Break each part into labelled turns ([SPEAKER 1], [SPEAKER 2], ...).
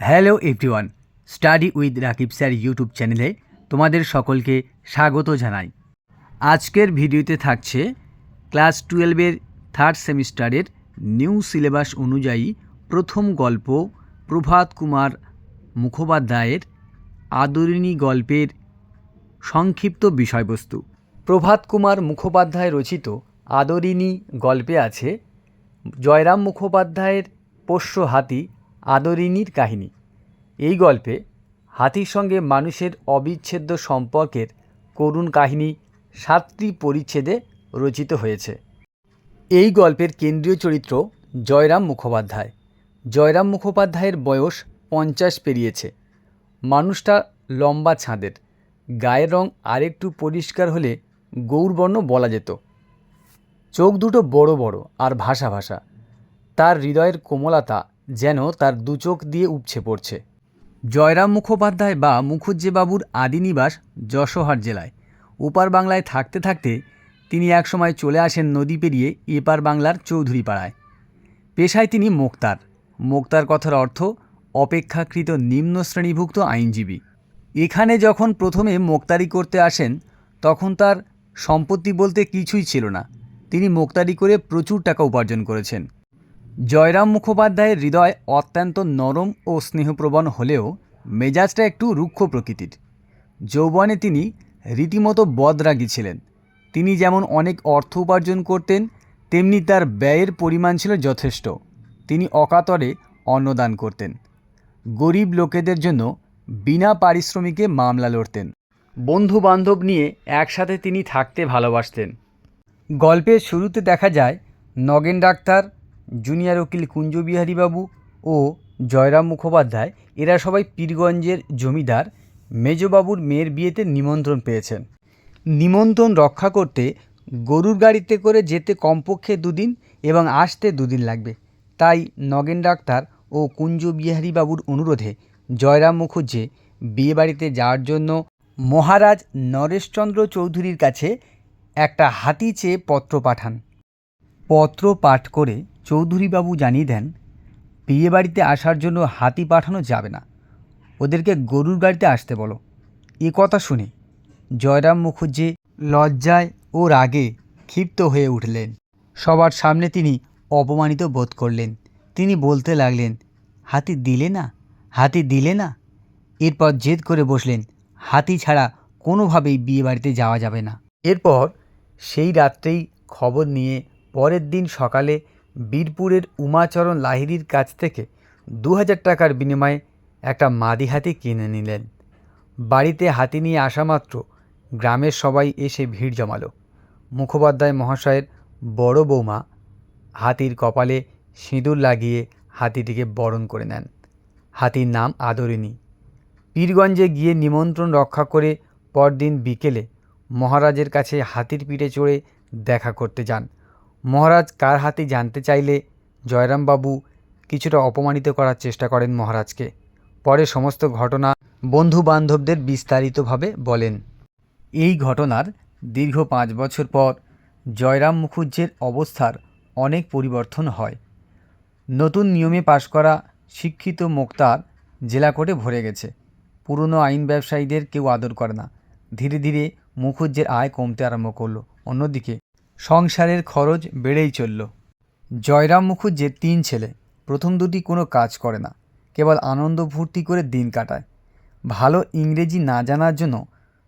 [SPEAKER 1] Hello everyone, study with Rakib sir YouTube চ্যানেলে তোমাদের সকলকে স্বাগত জানাই। আজকের ভিডিওতে থাকছে ক্লাস টুয়েলভের থার্ড সেমিস্টারের নিউ সিলেবাস অনুযায়ী প্রথম গল্প প্রভাত কুমার মুখোপাধ্যায়ের আদরিণী গল্পের সংক্ষিপ্ত বিষয়বস্তু। প্রভাত কুমার মুখোপাধ্যায় রচিত আদরিণী গল্পে আছে জয়রাম মুখোপাধ্যায়ের পোষ্য হাতি আদরিণীর কাহিনী। এই গল্পে হাতির সঙ্গে মানুষের অবিচ্ছেদ্য সম্পর্কের করুণ কাহিনী সাতটি পরিচ্ছেদে রচিত হয়েছে। এই গল্পের কেন্দ্রীয় চরিত্র জয়রাম মুখোপাধ্যায়। জয়রাম মুখোপাধ্যায়ের বয়স পঞ্চাশ পেরিয়েছে। মানুষটা লম্বা ছাঁদের। গায়ের রং আরেকটু পরিষ্কার হলে গৌরবর্ণ বলা যেত। চোখ দুটো বড় বড় আর ভাষা ভাষা। তার হৃদয়ের কোমলতা যেন তার দু চোখ দিয়ে উপছে পড়ছে। জয়রাম মুখোপাধ্যায় বা মুখুজ্জেবাবুর আদি নিবাস যশোহাট জেলায়। ওপার বাংলায় থাকতে থাকতে তিনি একসময় চলে আসেন নদী পেরিয়ে এপার বাংলার চৌধুরী পাড়ায় পেশায় তিনি মোক্তার। মোক্তার কথার অর্থ অপেক্ষাকৃত নিম্ন শ্রেণীভুক্ত আইনজীবী। এখানে যখন প্রথমে মোক্তারি করতে আসেন, তখন তার সম্পত্তি বলতে কিছুই ছিল না। তিনি মোক্তারি করে প্রচুর টাকা উপার্জন করেছেন। জয়রাম মুখোপাধ্যায়ের হৃদয় অত্যন্ত নরম ও স্নেহপ্রবণ হলেও মেজাজটা একটু রুক্ষ প্রকৃতির। যৌবনে তিনি রীতিমতো বদরাগী ছিলেন। তিনি যেমন অনেক অর্থ উপার্জন করতেন, তেমনি তার ব্যয়ের পরিমাণ ছিল যথেষ্ট। তিনি অকাতরে অন্নদান করতেন। গরিব লোকেদের জন্য বিনা পারিশ্রমিকে মামলা লড়তেন। বন্ধু বান্ধব নিয়ে একসাথে তিনি থাকতে ভালোবাসতেন। গল্পের শুরুতে দেখা যায়, নগেন ডাক্তার জুনিয়র উকিল কুঞ্জবিহারীবাবু ও জয়রাম মুখোপাধ্যায়, এরা সবাই পীরগঞ্জের জমিদার। মেজবাবুর মেয়ের বিয়েতে নিমন্ত্রণ পেয়েছেন। নিমন্ত্রণ রক্ষা করতে গরুর গাড়িতে করে যেতে কমপক্ষে দুদিন এবং আসতে দুদিন লাগবে। তাই নগেন ডাক্তার ও কুঞ্জ বিহারীবাবুর অনুরোধে জয়রাম মুখুজ্জে বিয়েবাড়িতে যাওয়ার জন্য মহারাজ নরেশচন্দ্র চৌধুরীর কাছে একটা হাতি চেয়ে পত্র পাঠান। পত্র পাঠ করে চৌধুরীবাবু জানিয়ে দেন বিয়েবাড়িতে আসার জন্য হাতি পাঠানো যাবে না। ওদেরকে গরুর গাড়িতে আসতে বলো। এ কথা শুনে জয়রাম মুখুজ্জে লজ্জায় ও রাগে ক্ষিপ্ত হয়ে উঠলেন। সবার সামনে তিনি অপমানিত বোধ করলেন। তিনি বলতে লাগলেন, হাতি দিলে না? হাতি দিলে না? এরপর জেদ করে বসলেন, হাতি ছাড়া কোনোভাবেই বিয়ে বাড়িতে যাওয়া যাবে না। এরপর সেই রাত্রেই খবর নিয়ে পরের দিন সকালে বীরপুরের উমাচরণ লাহিড়ির কাছ থেকে দু হাজার টাকার বিনিময়ে একটা মাদি হাতি কিনে নিলেন। বাড়িতে হাতি নিয়ে আসা মাত্র গ্রামের সবাই এসে ভিড় জমালো। মুখোপাধ্যায় মহাশয়ের বড় বৌমা হাতির কপালে সিঁদুর লাগিয়ে হাতিটিকে বরণ করে নেন। হাতির নাম আদরিণী। পীরগঞ্জে গিয়ে নিমন্ত্রণ রক্ষা করে পরদিন বিকেলে মহারাজের কাছে হাতির পিঠে চড়ে দেখা করতে যান। মহারাজ কার হাতে জানতে চাইলে জয়রামবাবু কিছুটা অপমানিত করার চেষ্টা করেন মহারাজকে। পরে সমস্ত ঘটনা বন্ধু বান্ধবদের বিস্তারিতভাবে বলেন। এই ঘটনার দীর্ঘ পাঁচ বছর পর জয়রাম মুখুজ্জের অবস্থার অনেক পরিবর্তন হয়। নতুন নিয়মে পাশ করা শিক্ষিত মোক্তার জেলা কোর্টে ভরে গেছে। পুরনো আইন ব্যবসায়ীদের কেউ আদর করে না। ধীরে ধীরে মুখুজ্জের আয় কমতে আরম্ভ করল। অন্যদিকে সংসারের খরচ বেড়েই চলল। জয়রাম মুখুজ্জের তিন ছেলে, প্রথম দুটি কোনো কাজ করে না, কেবল আনন্দ ফুর্তি করে দিন কাটায়। ভালো ইংরেজি না জানার জন্য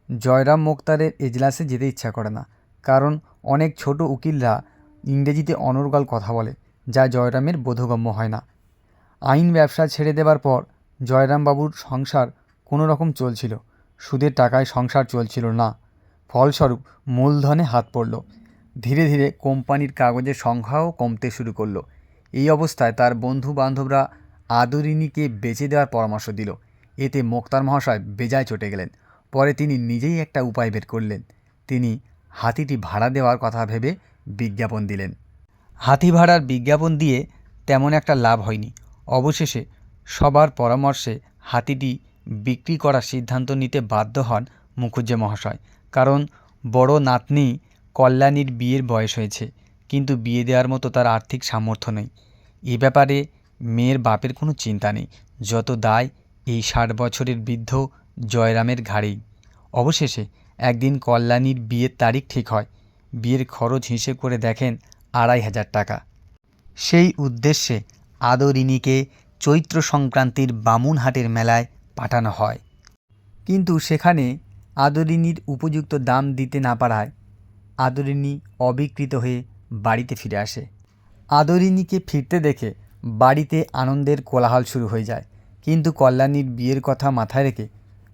[SPEAKER 1] জয়রাম মোক্তারের এজলাসে যেতে ইচ্ছা করে না, কারণ অনেক ছোট উকিলরা ইংরেজিতে অনর্গল কথা বলে, যা জয়রামের বোধগম্য হয় না। আইন ব্যবসা ছেড়ে দেবার পর জয়রামবাবুর সংসার কোনো রকম চলছিল, সুদের টাকায় সংসার চলছিল না। ফলস্বরূপ মূলধনে হাত পড়ল ধীরে ধীরে কোম্পানির কাগজের সংখ্যাও কমতে শুরু করল। এই অবস্থায় তার বন্ধু বান্ধবরা আদরিণীকে বেচে দেওয়ার পরামর্শ দিল। এতে মোক্তার মহাশয় বেজায় চটে গেলেন। পরে তিনি নিজেই একটা উপায় বের করলেন। তিনি হাতিটি ভাড়া দেওয়ার কথা ভেবে বিজ্ঞাপন দিলেন। হাতি ভাড়ার বিজ্ঞাপন দিয়ে তেমন একটা লাভ হয়নি। অবশেষে সবার পরামর্শে হাতিটি বিক্রি করার সিদ্ধান্ত নিতে বাধ্য হন মুখুজ্জে মহাশয়। কারণ বড় নাতনি কল্যাণীর বিয়ের বয়স হয়েছে, কিন্তু বিয়ে দেওয়ার মতো তার আর্থিক সামর্থ্য নেই। এ ব্যাপারে মেয়ের বাপের কোনো চিন্তা নেই, যত দায় এই ষাট বছরের বৃদ্ধ জয়রামের ঘাড়েই। অবশেষে একদিন কল্যাণীর বিয়ের তারিখ ঠিক হয়, বিয়ের খরচ হিসেব করে দেখেন আড়াই হাজার টাকা। সেই উদ্দেশ্যে আদরিনীকে চৈত্র সংক্রান্তির বামুনহাটের মেলায় পাঠানো হয়। কিন্তু সেখানে আদরিনীর উপযুক্ত দাম দিতে না পারায় আদরিনী অবিকৃত হয়ে বাড়িতে ফিরে আসে। আদরিনীকে ফিরতে দেখে বাড়িতে আনন্দের কোলাহল শুরু হয়ে যায়। কিন্তু কল্যাণীর বিয়ের কথা মাথায় রেখে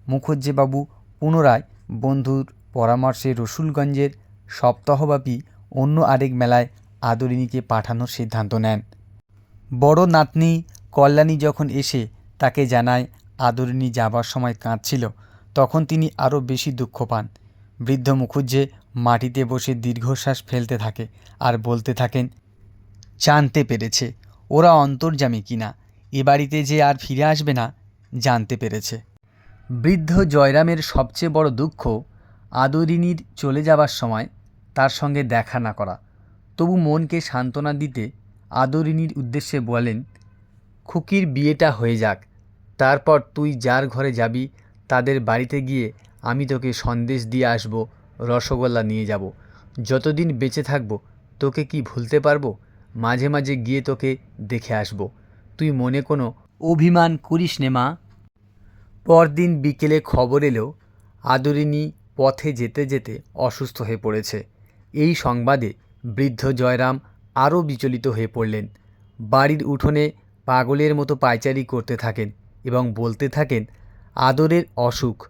[SPEAKER 1] মুখুজ্জেবাবু পুনরায় বন্ধুর পরামর্শে রসুলগঞ্জের সপ্তাহব্যাপী অন্য আরেক মেলায় আদরিনীকে পাঠানোর সিদ্ধান্ত নেন। বড় নাতনি কল্যাণী যখন এসে তাকে জানায় আদরিনী যাবার সময় কাঁদছিল, তখন তিনি আরও বেশি দুঃখ পান। বৃদ্ধ মুখুজ্জে মাটিতে বসে দীর্ঘশ্বাস ফেলতে থাকে আর বলতে থাকেন, জানতে পেরেছে, ওরা অন্তর্জামী কিনা, এ বাড়িতে যে আর ফিরে আসবে না, জানতে পেরেছে। বৃদ্ধ জয়রামের সবচেয়ে বড় দুঃখ, আদরিনীর চলে যাবার সময় তার সঙ্গে দেখা না করা। তবু মনকে সান্ত্বনা দিতে আদরিনীর উদ্দেশ্যে বলেন, খুকির বিয়েটা হয়ে যাক, তারপর তুই যার ঘরে যাবি, তাদের বাড়িতে গিয়ে আমি তোকে সন্দেশ দিয়ে আসব রসগোল্লা নিয়ে যাব। যতদিন বেঁচে থাকব, তোকে কি ভুলতে পারব? মাঝে মাঝে গিয়ে তোকে দেখে আসব। তুই মনে কোনো অভিমান করিস নে, মা। পরদিন বিকেলে খবর এলো, আদরিনী পথে যেতে যেতে অসুস্থ হয়ে পড়েছে। এই সংবাদে বৃদ্ধ জয়রাম আরও বিচলিত হয়ে পড়লেন। বাড়ির উঠোনে পাগলের মতো পায়চারি করতে থাকেন এবং বলতে থাকেন, আদরের অসুখ।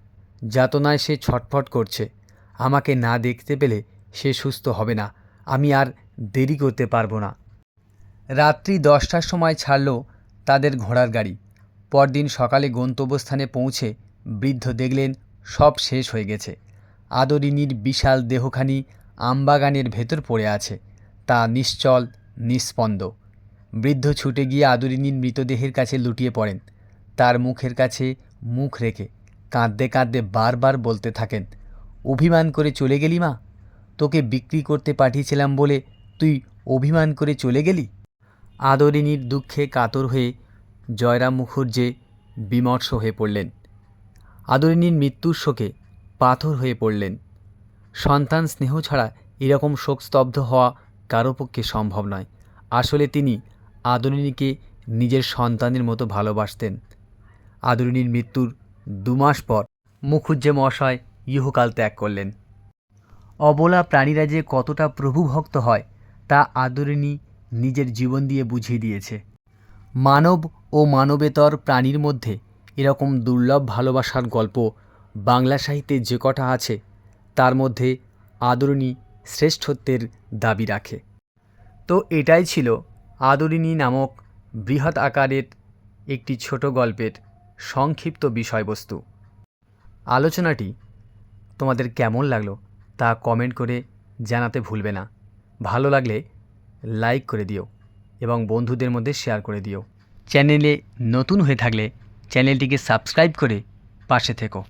[SPEAKER 1] যাতনায় সে ছটফট করছে। আমাকে না দেখতে পেলে সে সুস্থ হবে না। আমি আর দেরি করতে পারব না। রাত্রি দশটার সময় ছাড়ল তাদের ঘোড়ার গাড়ি। পরদিন সকালে গন্তব্যস্থানে পৌঁছে বৃদ্ধ দেখলেন সব শেষ হয়ে গেছে। আদরিনীর বিশাল দেহখানি আমবাগানের ভেতর পড়ে আছে। তা নিশ্চল, নিস্পন্দ। বৃদ্ধ ছুটে গিয়ে আদরিনীর মৃতদেহের কাছে লুটিয়ে পড়েন। তার মুখের কাছে মুখ রেখে কাঁদতে কাঁদতে বারবার বলতে থাকেন অভিমান করে চলে গেলি মা? তোকে বিক্রি করতে পাঠিয়েছিলাম বলে তুই অভিমান করে চলে গেলি? আদরিনীর দুঃখে কাতর হয়ে জয়রাম মুখুজ্জে বিমর্ষ হয়ে পড়লেন। আদরিনীর মৃত্যুর শোকে পাথর হয়ে পড়লেন। সন্তান স্নেহ ছাড়া এরকম শোকস্তব্ধ হওয়া কারও পক্ষে সম্ভব নয়। আসলে তিনি আদরিনীকে নিজের সন্তানের মতো ভালোবাসতেন। আদরিনীর মৃত্যুর দুমাস পর মুখুজ্জে মহাশয় ইহকাল ত্যাগ করলেন। অবলা প্রাণীরা যে কতটা প্রভুভক্ত হয়, তা আদরিনী নিজের জীবন দিয়ে বুঝিয়ে দিয়েছে। মানব ও মানবেতর প্রাণীর মধ্যে এরকম দুর্লভ ভালোবাসার গল্প বাংলা সাহিত্যে যে কটা আছে, তার মধ্যে আদরিনী শ্রেষ্ঠত্বের দাবি রাখে। তো এটাই ছিল আদরিনী নামক বৃহৎ আকারের একটি ছোট গল্পের সংক্ষিপ্ত বিষয়বস্তু। আলোচনাটি তোমাদের কেমন লাগল তা কমেন্ট করে জানাতে ভুলবে না। ভালো লাগলে লাইক করে দিও এবং বন্ধুদের মধ্যে শেয়ার করে দিও। চ্যানেলে নতুন হয়ে থাকলে চ্যানেলটিকে সাবস্ক্রাইব করে পাশে থেকো।